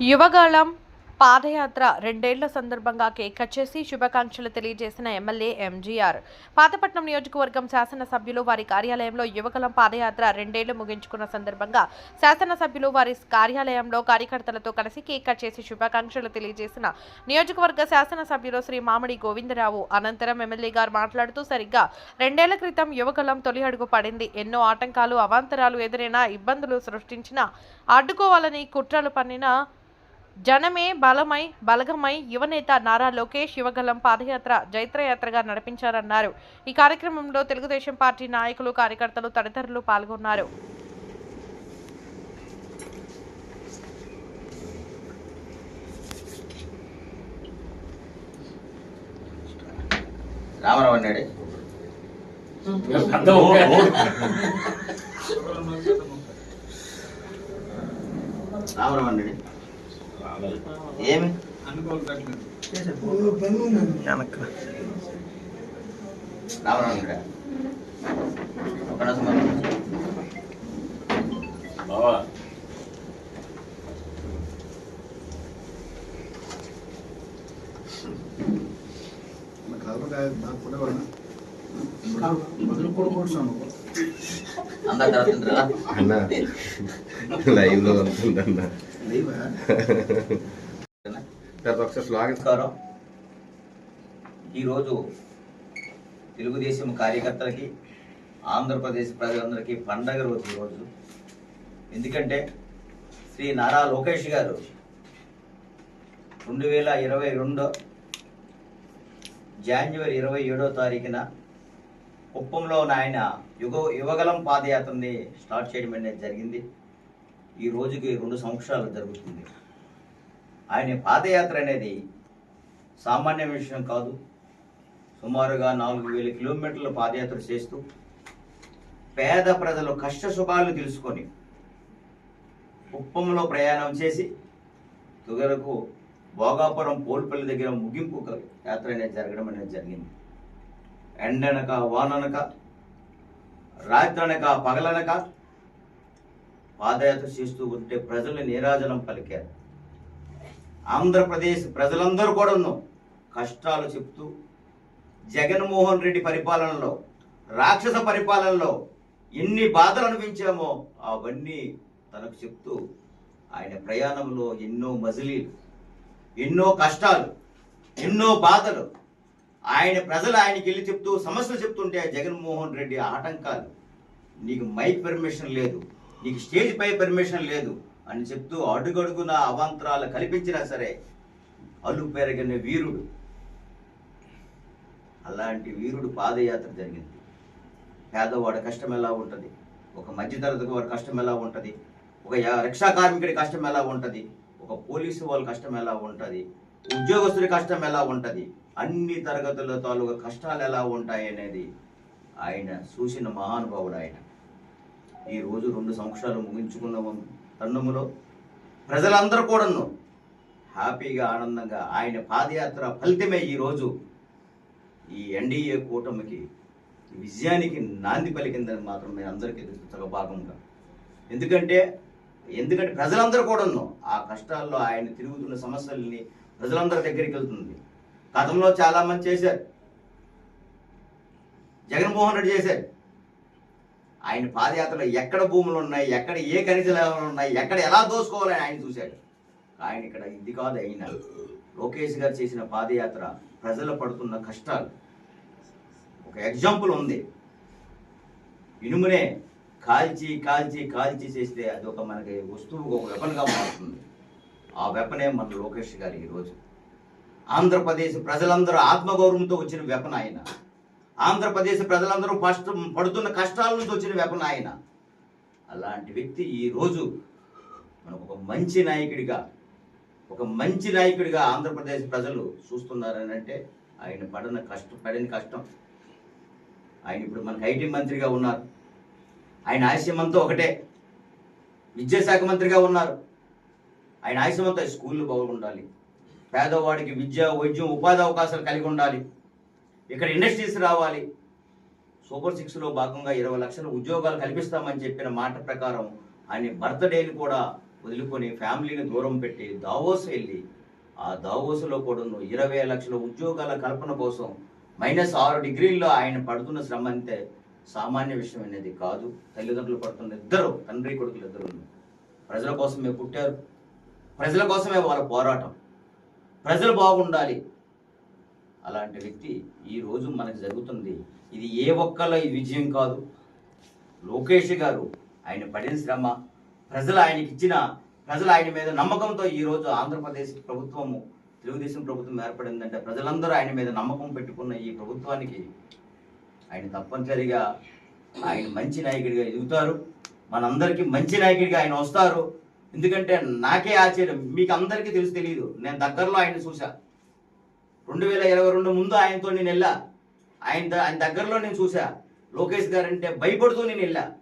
యువగాళం పాదయాత్ర రెండేళ్ళ సందర్భంగా cake cut చేసి శుభాకాంక్షలు తెలియజేసిన ఎమ్మెల్యే ఎంజీఆర్. పాతపట్నం నియోజకవర్గం శాసనసభ్యులు వారి కార్యాలయంలో యువకలం పాదయాత్ర రెండేళ్ళు ముగించుకున్న సందర్భంగా శాసనసభ్యులు వారి కార్యాలయంలో కార్యకర్తలతో కలిసి కేక్ కట్ చేసి శుభాకాంక్షలు తెలియజేసిన నియోజకవర్గ శాసనసభ్యులు శ్రీ మామిడి గోవిందరావు అనంతరం ఎమ్మెల్యే గారు మాట్లాడుతూ సరిగ్గా రెండేళ్ళ క్రితం యువగలం తొలి అడుగు పడింది. ఎన్నో ఆటంకాలు అవాంతరాలు ఎదురైనా ఇబ్బందులు సృష్టించినా అడ్డుకోవాలని కుట్రలు పన్నిన జనమే బలమై బలగమై యువనేత నారా లోకేష్ యువగలం పాదయాత్ర జైత్రయాత్రగా నడిపించారన్నారు. ఈ కార్యక్రమంలో తెలుగుదేశం పార్టీ నాయకులు కార్యకర్తలు తదితరులు పాల్గొన్నారు. రామారావు అన్నాడు? రామారావు అన్నాడు? ఏమి? ఆగు. అందరు తర్వాత తింటారా? అన్న లైవ్లో స్లాగన్ నమస్కారం. ఈరోజు తెలుగుదేశం కార్యకర్తలకి ఆంధ్రప్రదేశ్ ప్రజలందరికీ పండగ రోజు ఈరోజు ఎందుకంటే శ్రీ నారా లోకేష్ గారు రెండు వేల ఇరవై రెండు జాన్యువరి ఇరవై ఏడో తారీఖున కుప్పంలో ఆయన యుగ యువగలం పాదయాత్రని స్టార్ట్ చేయడం అనేది జరిగింది. ఈ రోజుకి రెండు సంవత్సరాలు జరుగుతుంది. ఆయన పాదయాత్ర అనేది సామాన్య విషయం కాదు. సుమారుగా నాలుగు వేల కిలోమీటర్ల పాదయాత్ర చేస్తూ పేద ప్రజలు కష్ట సుఖాలు తెలుసుకొని కుప్పంలో ప్రయాణం చేసి తుగరకు భోగాపురం పోల్పల్లి దగ్గర ముగింపు యాత్ర అనేది జరగడం అనేది జరిగింది. ఎండనక వాననక రాత్రనక పగలనక పాదయాత్ర చేస్తూ ఉంటే ప్రజలు నీరాజనం పలికారు. ఆంధ్రప్రదేశ్ ప్రజలందరూ కూడాను కష్టాలు చెప్తూ జగన్మోహన్ రెడ్డి పరిపాలనలో రాక్షస పరిపాలనలో ఎన్ని బాధలు అనిపించామో అవన్నీ తనకు చెప్తూ ఆయన ప్రయాణంలో ఎన్నో మజిలీలు ఎన్నో కష్టాలు ఎన్నో బాధలు ఆయన ప్రజలు ఆయనకి వెళ్ళి చెప్తూ సమస్యలు చెప్తుంటే జగన్మోహన్ రెడ్డి ఆటంకాలు. నీకు మైక్ పర్మిషన్ లేదు. నీకు స్టేజ్ పై పర్మిషన్ లేదు అని చెప్తూ అడుగడుగున అవాంతరాలు కల్పించినా సరే అల్లు పెరగిన వీరుడు. అలాంటి వీరుడు పాదయాత్ర జరిగింది. పేదవాడి కష్టం ఎలా ఉంటుంది? ఒక మధ్యతరగతి వాడి కష్టం ఎలా ఉంటుంది? ఒక యా- రిక్షా కార్మికుడి కష్టం ఎలా ఉంటుంది? ఒక పోలీసు వాళ్ళ కష్టం ఎలా ఉంటుంది? ఉద్యోగస్తుడి కష్టం ఎలా ఉంటుంది? అన్ని తరగతుల తాలూకా కష్టాలు ఎలా ఉంటాయి అనేది ఆయన చూసిన మహానుభావుడు ఆయన. ఈ రోజు రెండు సంవత్సరాలు ముగించుకున్న తరుణములో ప్రజలందరూ కూడాను హ్యాపీగా ఆనందంగా ఆయన పాదయాత్ర ఫలితమే ఈరోజు ఈ ఎన్డీఏ కూటమికి విజయానికి నాంది పలికిందని మాత్రం నేను అందరికీ తెలుసు భాగంగా. ఎందుకంటే ఎందుకంటే ప్రజలందరూ కూడాను ఆ కష్టాల్లో ఆయన తిరుగుతున్న సమస్యల్ని ప్రజలందరి దగ్గరికి వెళ్తుంది. గతంలో చాలా మంది చేశారు. జగన్మోహన్ రెడ్డి చేశారు. ఆయన పాదయాత్రలో ఎక్కడ భూములు ఉన్నాయి ఎక్కడ ఏ ఖనిజ లాభాలు ఉన్నాయి ఎక్కడ ఎలా దోసుకోవాలని ఆయన చూశాడు. ఆయన ఇక్కడ ఇది కాదు అయిన లోకేష్ గారు చేసిన పాదయాత్ర ప్రజలు పడుతున్న కష్టాలు. ఒక ఎగ్జాంపుల్ ఉంది. ఇనుమునే కాల్చి కాల్చి కాల్చి చేస్తే అది ఒక మనకి వస్తువు ఒక వెపన్గా మారుతుంది. ఆ వెపనే మన లోకేష్ గారు ఈరోజు. ఆంధ్రప్రదేశ్ ప్రజలందరూ ఆత్మగౌరవంతో వచ్చిన వెపన్ ఆయన. ఆంధ్రప్రదేశ్ ప్రజలందరూ ఫస్ట్ పడుతున్న కష్టాల నుంచి వచ్చిన వెపన్ ఆయన. అలాంటి వ్యక్తి ఈరోజు మనకు ఒక మంచి నాయకుడిగా ఒక మంచి నాయకుడిగా ఆంధ్రప్రదేశ్ ప్రజలు చూస్తున్నారని అంటే ఆయన పడిన కష్టం పడిన కష్టం. ఆయన ఇప్పుడు మనకు ఐటీ మంత్రిగా ఉన్నారు. ఆయన ఆశయమంతా ఒకటే. విద్యాశాఖ మంత్రిగా ఉన్నారు. ఆయన ఆశయమంతా స్కూళ్ళు బాగుండాలి. పేదవాడికి విద్య వైద్యం ఉపాధి అవకాశాలు కలిగి ఉండాలి. ఇక్కడ ఇండస్ట్రీస్ రావాలి. సూపర్ సిక్స్లో భాగంగా ఇరవై లక్షల ఉద్యోగాలు కల్పిస్తామని చెప్పిన మాట ప్రకారం ఆయన బర్త్డేని కూడా వదులుకొని ఫ్యామిలీని దూరం పెట్టి దావోస్ వెళ్ళి ఆ దావోసులో కూడా ఇరవై లక్షల ఉద్యోగాల కల్పన కోసం మైనస్ ఆరు డిగ్రీల్లో ఆయన పడుతున్న శ్రమ అంతే. సామాన్య విషయం అనేది కాదు. తల్లిదండ్రులు పడుతున్న ఇద్దరు తండ్రి కొడుకులు ఇద్దరు ప్రజల కోసమే పుట్టారు. ప్రజల కోసమే వాళ్ళ పోరాటం. ప్రజలు బాగుండాలి. అలాంటి వ్యక్తి ఈరోజు మనకు జరుగుతుంది. ఇది ఏ ఒక్కళ్ళ విజయం కాదు. లోకేష్ గారు ఆయన పడిన శ్రమ ప్రజలు ఆయనకి ఇచ్చిన ప్రజలు ఆయన మీద నమ్మకంతో ఈరోజు ఆంధ్రప్రదేశ్ ప్రభుత్వము తెలుగుదేశం ప్రభుత్వం ఏర్పడిందంటే ప్రజలందరూ ఆయన మీద నమ్మకం పెట్టుకున్న ఈ ప్రభుత్వానికి ఆయన తప్పనిసరిగా ఆయన మంచి నాయకుడిగా ఎదుగుతారు. మనందరికీ మంచి నాయకుడిగా ఆయన వస్తారు. ఎందుకంటే నాకే ఆశ్చర్యం. మీకు అందరికీ తెలుసు తెలియదు నేను దగ్గరలో ఆయన చూశాను రెండు వేల ఇరవై రెండు ముందు ఆయనతో నేను వెళ్ళా. ఆయన ఆయన దగ్గరలో నేను చూసా లోకేష్ గారు అంటే భయపడుతూ నేను వెళ్ళా.